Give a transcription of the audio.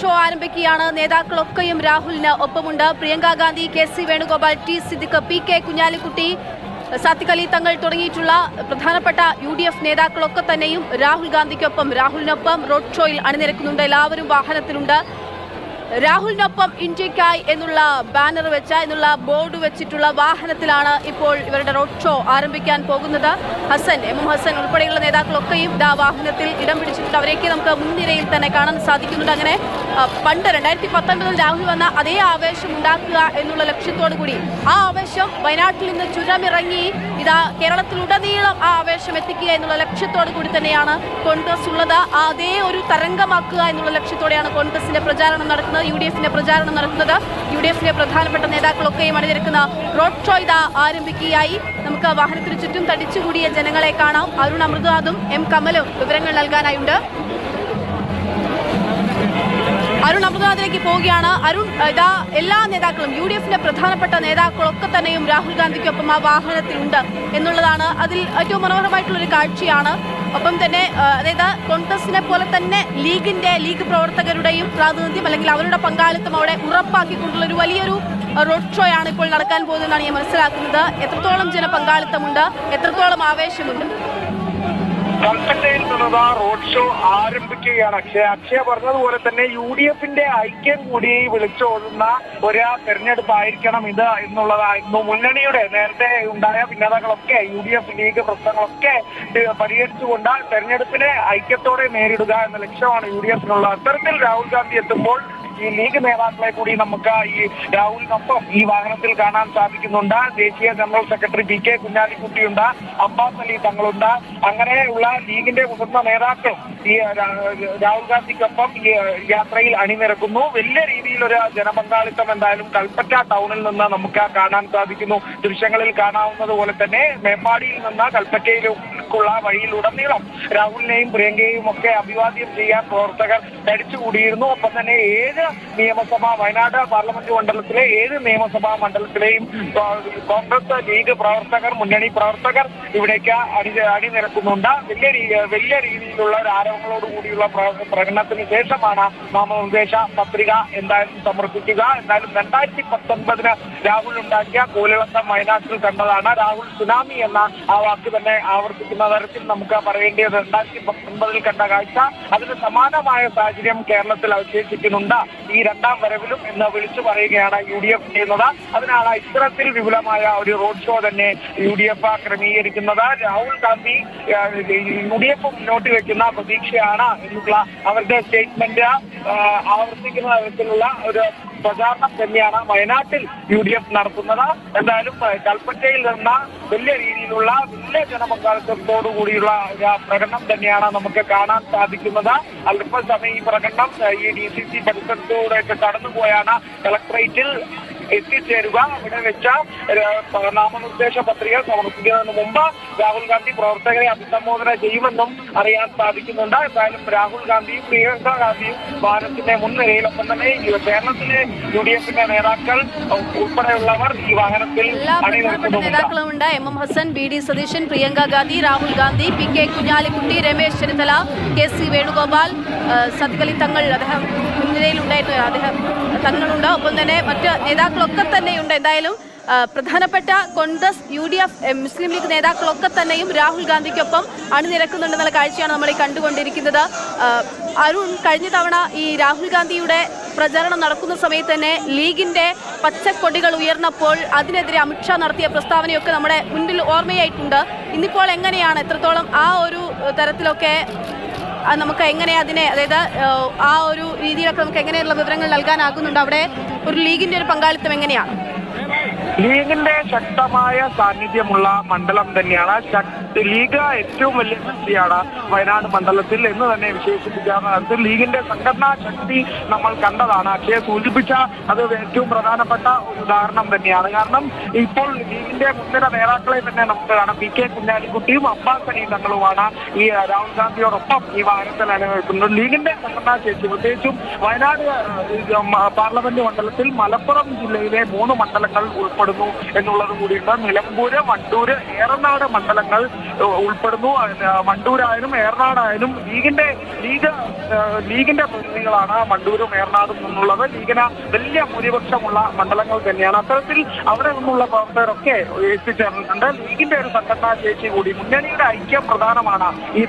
Show ആരംഭിക്കുകയാണ്. നേതാക്കളൊക്കെയും രാഹുലിന് ഒപ്പമുണ്ട്. Priyanka Gandhi K C Venugopal T Siddique P K Kunhalikutty Sadiq Ali Thangal തുടങ്ങിയിട്ടുള്ള പ്രധാനപ്പെട്ട യു ഡി എഫ് നേതാക്കളൊക്കെ തന്നെയും രാഹുൽ ഗാന്ധിക്കൊപ്പം രാഹുലിനൊപ്പം റോഡ് ഷോയിൽ അണിനിരക്കുന്നുണ്ട്. എല്ലാവരും വാഹനത്തിലുണ്ട്. രാഹുലിനൊപ്പം ഇന്ത്യക്കായി എന്നുള്ള ബാനർ വെച്ച എന്നുള്ള ബോർഡ് വെച്ചിട്ടുള്ള വാഹനത്തിലാണ് ഇപ്പോൾ ഇവരുടെ റോഡ് ഷോ ആരംഭിക്കാൻ പോകുന്നത്. ഹസൻ എം. എം ഹസൻ ഉൾപ്പെടെയുള്ള നേതാക്കളൊക്കെയും ഇതാ വാഹനത്തിൽ ഇടം പിടിച്ചിട്ടുണ്ട്. അവരെയൊക്കെ നമുക്ക് മുൻനിരയിൽ തന്നെ കാണാൻ സാധിക്കുന്നുണ്ട്. അങ്ങനെ പണ്ട് രണ്ടായിരത്തി പത്തൊൻപതിൽ രാഹുൽ വന്ന അതേ ആവേശം ഉണ്ടാക്കുക എന്നുള്ള ലക്ഷ്യത്തോടു കൂടി ആ ആവേശം വയനാട്ടിൽ നിന്ന് ചുരമിറങ്ങി ഇതാ കേരളത്തിലുടനീളം ആ ആവേശം എത്തിക്കുക എന്നുള്ള ലക്ഷ്യത്തോടു കൂടി തന്നെയാണ് കോൺഗ്രസ് ഉള്ളത്. അതേ ഒരു തരംഗമാക്കുക എന്നുള്ള ലക്ഷ്യത്തോടെയാണ് കോൺഗ്രസിന്റെ പ്രചാരണം നടക്കുന്നത്. യു ഡി എഫിന്റെ പ്രചാരണം നടക്കുന്നത്. യു ഡി എഫിന്റെ പ്രധാനപ്പെട്ട നേതാക്കളൊക്കെയും അണിനിരക്കുന്ന റോഡ് ഷോ ഇതാ ആരംഭിക്കുകയായി. നമുക്ക് വാഹനത്തിന് ചുറ്റും തടിച്ചുകൂടിയ ജനങ്ങളെ കാണാം. അരുൺ അമൃതാദും എം കമലും വിവരങ്ങൾ നൽകാനായുണ്ട്. അരുൺ അമൃതനാഥിലേക്ക് പോവുകയാണ്. അരുൺ ഇതാ എല്ലാ നേതാക്കളും യു ഡി എഫിന്റെ പ്രധാനപ്പെട്ട നേതാക്കളൊക്കെ തന്നെയും രാഹുൽ ഗാന്ധിക്കൊപ്പം ആ വാഹനത്തിലുണ്ട് എന്നുള്ളതാണ് അതിൽ ഏറ്റവും മനോഹരമായിട്ടുള്ളൊരു കാഴ്ചയാണ്. ഒപ്പം തന്നെ അതായത് കോൺഗ്രസിനെ പോലെ തന്നെ ലീഗിന്റെ ലീഗ് പ്രവർത്തകരുടെയും പ്രാതിനിധ്യം അല്ലെങ്കിൽ അവരുടെ പങ്കാളിത്തം അവിടെ ഉറപ്പാക്കിക്കൊണ്ടുള്ള ഒരു വലിയൊരു റോഡ് ഷോ ആണ് ഇപ്പോൾ നടക്കാൻ പോകുന്നതെന്നാണ് ഞാൻ മനസ്സിലാക്കുന്നത്. എത്രത്തോളം ജനപങ്കാളിത്തമുണ്ട് എത്രത്തോളം ആവേശമുണ്ട്? നിന്നത് റോഡ് ഷോ ആരംഭിക്കുകയാണ്. അക്ഷയ അക്ഷയ പറഞ്ഞതുപോലെ തന്നെ യു ഡി എഫിന്റെ ഐക്യം കൂടി വിളിച്ചോടുന്ന ഒരു തെരഞ്ഞെടുപ്പായിരിക്കണം ഇത് എന്നുള്ളതായിരുന്നു മുന്നണിയുടെ നേരത്തെ ഉണ്ടായ ഭിന്നതകളൊക്കെ യു ഡി എഫ് ലീഗ് പ്രശ്നങ്ങളൊക്കെ പരിഹരിച്ചുകൊണ്ട് തെരഞ്ഞെടുപ്പിനെ ഐക്യത്തോടെ നേരിടുക എന്ന ലക്ഷ്യമാണ് യു ഡി എഫിനുള്ളത് അത്തരത്തിൽ രാഹുൽ ഗാന്ധി എത്തുമ്പോൾ ഈ ലീഗ് നേതാക്കളെ കൂടി നമുക്ക് ഈ രാഹുലിനൊപ്പം ഈ വാഹനത്തിൽ കാണാൻ സാധിക്കുന്നുണ്ട്. ദേശീയ ജനറൽ സെക്രട്ടറി പി കെ കുഞ്ഞാലിക്കുട്ടിയുണ്ട്. അബ്ബാസ് അലി തങ്ങളുണ്ട്. അങ്ങനെയുള്ള ലീഗിന്റെ മുതിർന്ന നേതാക്കളും ഈ രാഹുൽ ഗാന്ധിക്കൊപ്പം ഈ യാത്രയിൽ അണിനിരക്കുന്നു. വലിയ രീതിയിലൊരു ജനപങ്കാളിത്തം എന്തായാലും കൽപ്പറ്റ ടൗണിൽ നിന്ന് നമുക്ക് കാണാൻ സാധിക്കുന്നു. ദൃശ്യങ്ങളിൽ കാണാവുന്നത് പോലെ തന്നെ മേപ്പാടിയിൽ നിന്ന് കൽപ്പറ്റയിലേക്കുള്ള വഴിയിലുടനീളം രാഹുലിനെയും പ്രിയങ്കയെയും ഒക്കെ അഭിവാദ്യം ചെയ്യാൻ പ്രവർത്തകർ തടിച്ചുകൂടിയിരുന്നു. ഒപ്പം തന്നെ ഏഴ് നിയമസഭാ വയനാട് പാർലമെന്റ് മണ്ഡലത്തിലെ ഏഴ് നിയമസഭാ മണ്ഡലത്തിലെയും കോൺഗ്രസ് ലീഗ് പ്രവർത്തകർ മുന്നണി പ്രവർത്തകർ ഇവിടേക്ക് അണി അണിനിരക്കുന്നുണ്ട്. വലിയ വലിയ രീതിയിലുള്ള ഒരു ആരോപണങ്ങളോടുകൂടിയുള്ള കൂടിയുള്ള പ്ര- പ്രകടനത്തിന് ശേഷമാണ് നാമനിർദ്ദേശ പത്രിക എന്തായാലും സമർപ്പിക്കുക. എന്തായാലും രണ്ടായിരത്തി പത്തൊൻപതിന് രാഹുൽ ഉണ്ടാക്കിയ കോലിളക്കം വയനാട്ടിൽ കണ്ടതാണ്. രാഹുൽ സുനാമി എന്ന ആ വാക്ക് തന്നെ ആവർത്തിക്കുന്ന തരത്തിൽ നമുക്ക് പറയേണ്ടത് രണ്ടായിരത്തി പത്തൊൻപതിൽ കണ്ട കാഴ്ച. അതിന് സമാനമായ സാഹചര്യം കേരളത്തിൽ അവശേഷിക്കുന്നുണ്ട്. ഈ രണ്ടാം വരവിലും എന്ന് വിളിച്ചു പറയുകയാണ് യു ഡി എഫ് ചെയ്യുന്നത്. അതിനാണ് ഇത്തരത്തിൽ വിപുലമായ ഒരു റോഡ് ഷോ തന്നെ U D F ക്രമീകരിക്കുന്നത്. Rahul Gandhi U D F മുന്നോട്ട് വെക്കുന്ന പ്രതീക്ഷയാണ് എന്നുള്ള അവരുടെ സ്റ്റേറ്റ്മെന്റ് ആവർത്തിക്കുന്ന തരത്തിലുള്ള ഒരു പ്രചാരണം തന്നെയാണ് വയനാട്ടിൽ യു ഡി എഫ് നടത്തുന്നത്. എന്തായാലും കൽപ്പറ്റയിൽ നിന്ന് വലിയ രീതിയിലുള്ള വലിയ ജനപങ്കാളിത്തത്തോടു കൂടിയുള്ള പ്രകടനം തന്നെയാണ് നമുക്ക് കാണാൻ സാധിക്കുന്നത്. അല്പസമയം ഈ പ്രകടനം ഈ ഡി സി സി പരിസരത്തൂടെയൊക്കെ കടന്നുപോയാണ്. കളക്ടറേറ്റിൽ എത്തിച്ചേരുക. അവിടെ വെച്ച നാമനിർദ്ദേശ പത്രിക സമർപ്പിക്കുന്നതിന് മുമ്പ് രാഹുൽ ഗാന്ധി പ്രവർത്തകരെ അഭിസംബോധന ചെയ്യുമെന്നും അറിയാൻ സാധിക്കുന്നുണ്ട്. എന്തായാലും രാഹുൽ ഗാന്ധിയും പ്രിയങ്ക ഗാന്ധിയും ഭാരതത്തിന്റെ മുൻനിരയിലൊപ്പം തന്നെ കേരളത്തിലെ യു ഡി എഫിന്റെ നേതാക്കൾ ഉൾപ്പെടെയുള്ളവർ ഈ വാഹനത്തിൽ നേതാക്കളുമുണ്ട്. M. M. Hassan B. D. Satheesan Priyanka Gandhi Rahul Gandhi P. K. Kunhalikutty Ramesh Chennithala K. C. Venugopal Sadiqali Thangal അദ്ദേഹം മുൻനിരയിലുണ്ടായിരുന്നു. അദ്ദേഹം തങ്ങളുണ്ട്. ഒപ്പം തന്നെ മറ്റ് നേതാക്കളൊക്കെ തന്നെയുണ്ട്. എന്തായാലും പ്രധാനപ്പെട്ട Congress U D F Muslim League നേതാക്കളൊക്കെ തന്നെയും രാഹുൽ ഗാന്ധിക്കൊപ്പം അണിനിരക്കുന്നുണ്ടെന്നുള്ള കാഴ്ചയാണ് നമ്മൾ ഈ കണ്ടുകൊണ്ടിരിക്കുന്നത്. അരുൺ കഴിഞ്ഞ തവണ ഈ രാഹുൽ ഗാന്ധിയുടെ പ്രചാരണം നടക്കുന്ന സമയത്ത് തന്നെ ലീഗിന്റെ പച്ചക്കൊടികൾ ഉയർന്നപ്പോൾ അതിനെതിരെ അമിത്ഷാ നടത്തിയ പ്രസ്താവനയൊക്കെ നമ്മുടെ മുന്നിൽ ഓർമ്മയായിട്ടുണ്ട്. ഇന്നിപ്പോൾ എങ്ങനെയാണ്? എത്രത്തോളം ആ ഒരു തരത്തിലൊക്കെ നമുക്ക് എങ്ങനെ അതിനെ അതായത് ആ ഒരു രീതിയിലൊക്കെ നമുക്ക് എങ്ങനെയുള്ള വിവരങ്ങൾ നൽകാനാകുന്നുണ്ട്? അവിടെ ഒരു ലീഗിന്റെ ഒരു പങ്കാളിത്തം എങ്ങനെയാണ്? ലീഗിന്റെ ശക്തമായ സാന്നിധ്യമുള്ള മണ്ഡലം തന്നെയാണ്. ലീഗ് ഏറ്റവും വലിയ ശക്തിയാണ് വയനാട് മണ്ഡലത്തിൽ എന്ന് തന്നെ വിശേഷിപ്പിക്കാവുന്ന തരത്തിൽ ലീഗിന്റെ സംഘടനാ ശക്തി നമ്മൾ കണ്ടതാണ്. അക്ഷയെ സൂചിപ്പിച്ച അത് ഏറ്റവും പ്രധാനപ്പെട്ട ഒരു ഉദാഹരണം തന്നെയാണ്. കാരണം ഇപ്പോൾ ലീഗിന്റെ മുൻനിര നേതാക്കളെ തന്നെ നമുക്ക് കാണാം. പി കെ കുഞ്ഞാലിക്കുട്ടിയും അബ്ബാസ് അലി തങ്ങളുമാണ് ഈ രാഹുൽ ഗാന്ധിയോടൊപ്പം ഈ വാഹനത്തിൽ അനുഭവിക്കുന്നത് ലീഗിന്റെ സംഘടനാ ശേഷി പ്രത്യേകിച്ചും വയനാട് പാർലമെന്റ് മണ്ഡലത്തിൽ മലപ്പുറം ജില്ലയിലെ മൂന്ന് മണ്ഡലങ്ങൾ ഉൾപ്പെടുന്നു എന്നുള്ളത് കൂടിയുണ്ട്. നിലമ്പൂര് വണ്ടൂര് ഏറനാട് മണ്ഡലങ്ങൾ ഉൾപ്പെടുന്നു. വണ്ടൂരായാലും ഏറനാടായാലും ലീഗിന്റെ ലീഗ് ലീഗിന്റെ പ്രതിനിധികളാണ് മണ്ടൂരും ഏറനാടും എന്നുള്ളത് ലീഗിന് വലിയ ഭൂരിപക്ഷമുള്ള മണ്ഡലങ്ങൾ തന്നെയാണ്. അത്തരത്തിൽ അവിടെ നിന്നുള്ള പ്രവർത്തകരൊക്കെ എത്തിച്ചേർന്നിട്ടുണ്ട് ലീഗിന്റെ ഒരു സംഘടനാ ശേഷി കൂടി മുന്നണിയുടെ ഐക്യം പ്രധാനമാണ് ഈ